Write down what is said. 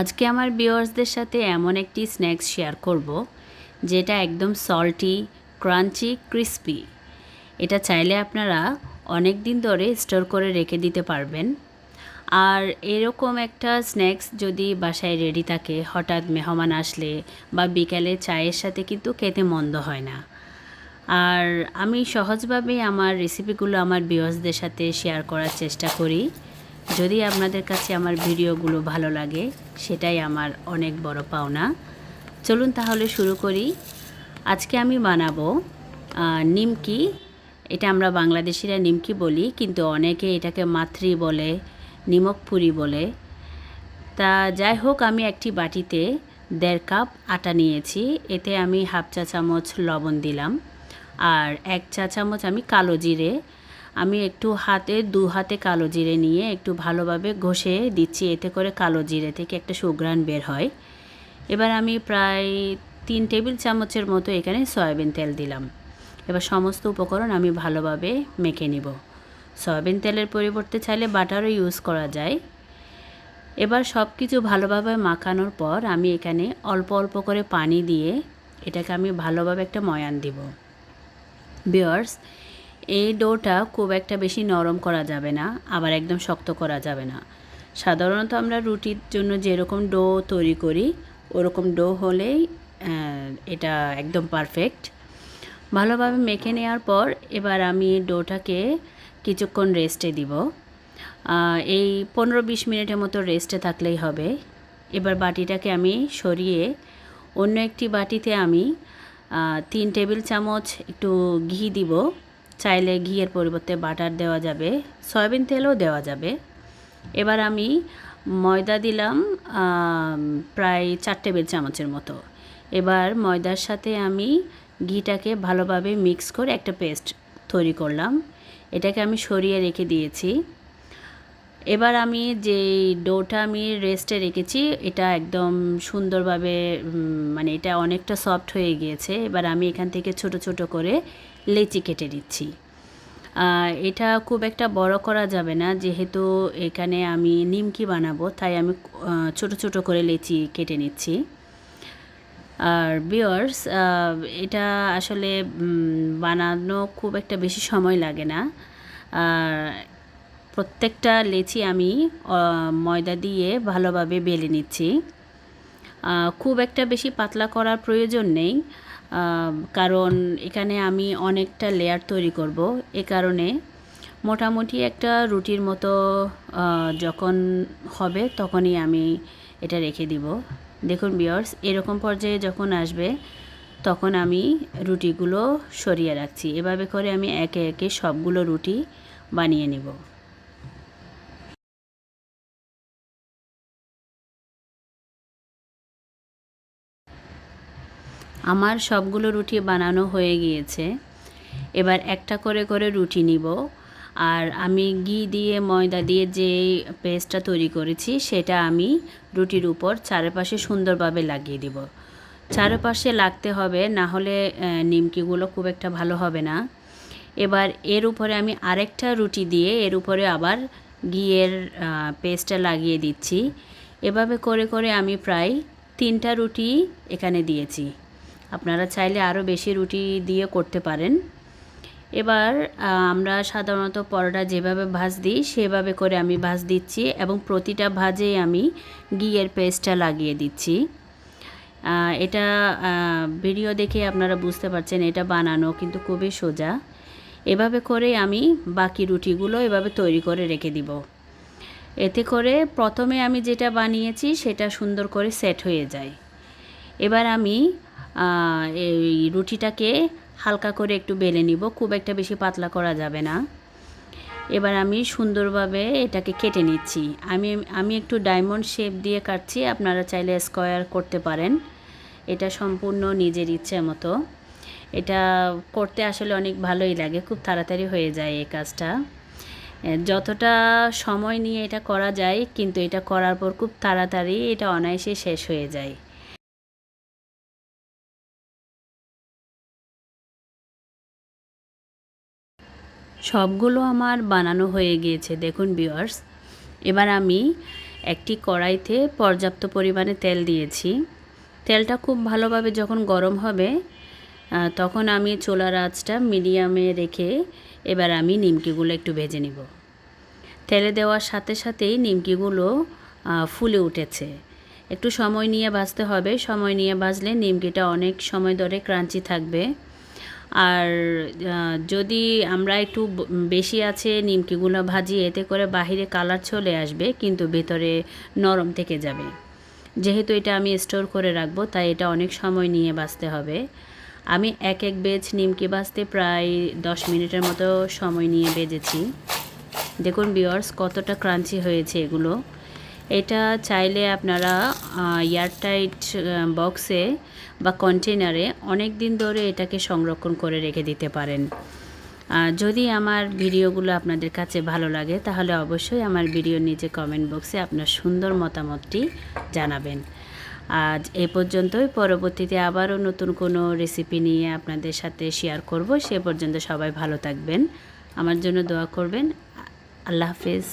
আজকে আমার ভিউয়ার্সদের সাথে এমন একটি স্ন্যাক্স শেয়ার করব, যেটা একদম সল্টি ক্রাঞ্চি ক্রিস্পি এটা চাইলে আপনারা অনেক দিন ধরে স্টোর করে রেখে দিতে পারবেন। আর এরকম একটা স্ন্যাক্স যদি বাসায় রেডি থাকে, হঠাৎ মেহমান আসলে বা বিকালে চায়ের সাথে কিন্তু খেতে মন্দ হয় না। আর আমি সহজভাবে আমার রেসিপিগুলো আমার ভিউয়ার্সদের সাথে শেয়ার করার চেষ্টা করি। যদি আপনাদের কাছে আমার ভিডিওগুলো ভালো লাগে, সেটাই আমার অনেক বড় পাওনা। চলুন তাহলে শুরু করি। আজকে আমি বানাবো নিমকি। এটা আমরা বাংলাদেশিরা নিমকি বলি, কিন্তু অনেকে এটাকে মাতৃ বলে নিমক পুরি বলে। তা যাই হোক, আমি একটি বাটিতে দেড় কাপ আটা নিয়েছি। এতে আমি হাফ চা চামচ লবণ দিলাম। আর এক চা চামচ আমি কালো জিরে আমি একটু হাতে, দু হাতে কালো জিরে নিয়ে একটু ভালোভাবে ঘষে দিচ্ছি। এতে করে কালো জিরে থেকে একটা সুঘ্রাণ বের হয়। এবার আমি প্রায় তিন টেবিল চামচের মতো এখানে সয়াবিন তেল দিলাম। এবার সমস্ত উপকরণ আমি ভালোভাবে মেখে নিব। সয়াবিন তেলের পরিবর্তে চাইলে বাটারও ইউজ করা যায়। এবার সব কিছু ভালোভাবে মাখানোর পর আমি এখানে অল্প অল্প করে পানি দিয়ে এটাকে আমি ভালোভাবে একটা ময়ান দিব। বিয়ার্স এই ডোটা খুব একটা বেশি নরম করা যাবে না, আবার একদম শক্ত করা যাবে না। সাধারণত আমরা রুটির জন্য যেরকম ডো তৈরি করি, ওরকম ডো হলেই এটা একদম পারফেক্ট। ভালোভাবে মেখে নেওয়ার পর এবার আমি ডোটাকে কিছুক্ষণ রেস্টে দিব। এই পনেরো বিশ মিনিটের মতো রেস্টে থাকলেই হবে। এবার বাটিটাকে আমি সরিয়ে অন্য একটি বাটিতে আমি তিন টেবিল চামচ একটু ঘি দিব। চাইলে ঘিয়ের পরিবর্তে বাটার দেওয়া যাবে, সয়াবিন তেলও দেওয়া যাবে। এবার আমি ময়দা দিলাম প্রায় চার টেবিল চামচের মতো। এবার ময়দার সাথে আমি ঘিটাকে ভালোভাবে মিক্স করে একটা পেস্ট তৈরি করলাম। এটাকে আমি সরিয়ে রেখে দিয়েছি। এবার আমি যে ডোটা আমি রেস্টে রেখেছি, এটা একদম সুন্দরভাবে মানে এটা অনেকটা সফট হয়ে গিয়েছে। এবার আমি এখান থেকে ছোট ছোট করে লেচি কেটে দিচ্ছি এটা খুব একটা বড় করা যাবে না, যেহেতু এখানে আমি নিমকি বানাবো, তাই আমি ছোট ছোট করে লেচি কেটে নিচ্ছি। আর বিয়ার্স এটা আসলে বানানো খুব একটা বেশি সময় লাগে না। আর প্রত্যেকটা লেচি আমি ময়দা দিয়ে ভালোভাবে বেলে নিচ্ছি। খুব একটা বেশি পাতলা করার প্রয়োজন নেই কারণ এখানে আমি অনেকটা লেয়ার তৈরি করব। এ কারণে মোটামুটি একটা রুটির মতো যখন হবে তখনই আমি এটা রেখে দিব। দেখুন বিয়ার্স এরকম পর্যায়ে যখন আসবে তখন আমি রুটিগুলো সরিয়ে রাখছি। এভাবে করে আমি একে একে সবগুলো রুটি বানিয়ে নিব। আমার সবগুলো রুটি বানানো হয়ে গিয়েছে। এবার একটা করে করে রুটি নিব। আর আমি ঘি দিয়ে, ময়দা দিয়ে যে পেস্টটা তৈরি করেছি, সেটা আমি রুটির উপর চারপাশে সুন্দরভাবে লাগিয়ে দিব। চারপাশে লাগতে হবে, না হলে নিমকিগুলো খুব একটা ভালো হবে না। এবার এর উপরে আমি আরেকটা রুটি দিয়ে, এর উপরে আবার ঘিয়ের পেস্টটা লাগিয়ে দিচ্ছি। এভাবে করে করে আমি প্রায় তিনটা রুটি এখানে দিয়েছি। আপনারা চাইলে আরও বেশি রুটি দিয়ে করতে পারেন। এবার আমরা সাধারণত পরোটা যেভাবে ভাজ দিই, সেভাবে করে আমি ভাজ দিচ্ছি এবং প্রতিটা ভাজেই আমি ঘিয়ের পেস্টটা লাগিয়ে দিচ্ছি। এটা ভিডিও দেখে আপনারা বুঝতে পারছেন এটা বানানো কিন্তু খুবই সোজা। এভাবে করে আমি বাকি রুটিগুলো এভাবে তৈরি করে রেখে দিব। এতে করে প্রথমে আমি যেটা বানিয়েছি সেটা সুন্দর করে সেট হয়ে যায়। এবার আমি এই রুটিটাকে হালকা করে একটু বেলে নিব। খুব একটা বেশি পাতলা করা যাবে না। এবার আমি সুন্দরভাবে এটাকে কেটে নিচ্ছি। আমি আমি একটু ডায়মন্ড শেপ দিয়ে কাটছি। আপনারা চাইলে স্কোয়ার করতে পারেন। এটা সম্পূর্ণ নিজের ইচ্ছে মতো। এটা করতে আসলে অনেক ভালোই লাগে। খুব তাড়াতাড়ি হয়ে যায় এই কাজটা। যতটা সময় নিয়ে এটা করা যায়, কিন্তু এটা করার পর খুব তাড়াতাড়ি এটা অনায়াসে শেষ হয়ে যায়। সবগুলো আমার বানানো হয়ে গিয়েছে। দেখুন ভিউয়ার্স এবার আমি একটি কড়াইতে পর্যাপ্ত পরিমাণে তেল দিয়েছি। তেলটা খুব ভালোভাবে যখন গরম হবে তখন আমি চোলার আঁচটা মিডিয়ামে রেখে এবার আমি নিমকিগুলো একটু ভেজে নিব। তেলে দেওয়ার সাথে সাথেই নিমকিগুলো ফুলে উঠেছে। একটু সময় নিয়ে ভাজতে হবে। সময় নিয়ে ভাজলে নিমকিটা অনেক সময় ধরে ক্রাঞ্চি থাকবে। আর যদি আমরা একটু বেশি আছে নিমকিগুলো ভাজি এতে করে বাহিরে কালার চলে আসবে, কিন্তু ভেতরে নরম থেকে যাবে। যেহেতু এটা আমি স্টোর করে রাখব, তাই এটা অনেক সময় নিয়ে বাঁচতে হবে। আমি এক এক বেজ নিমকি বাঁচতে প্রায় দশ মিনিটের মতো সময় নিয়ে বেজেছি। দেখুন বিয়ার্স কতটা ক্রাঞ্চি হয়েছে এগুলো। এটা চাইলে আপনারা এয়ারটাইট বক্সে বা কন্টেনারে অনেক দিন ধরে এটাকে সংরক্ষণ করে রেখে দিতে পারেন। যদি আমার ভিডিওগুলো আপনাদের কাছে ভালো লাগে, তাহলে অবশ্যই আমার ভিডিওর নিচে কমেন্ট বক্সে আপনার সুন্দর মতামতটি জানাবেন। আজ এ পর্যন্তই। পরবর্তীতে আবারও নতুন কোনো রেসিপি নিয়ে আপনাদের সাথে শেয়ার করব। সে পর্যন্ত সবাই ভালো থাকবেন। আমার জন্য দোয়া করবেন। আল্লাহ হাফেজ।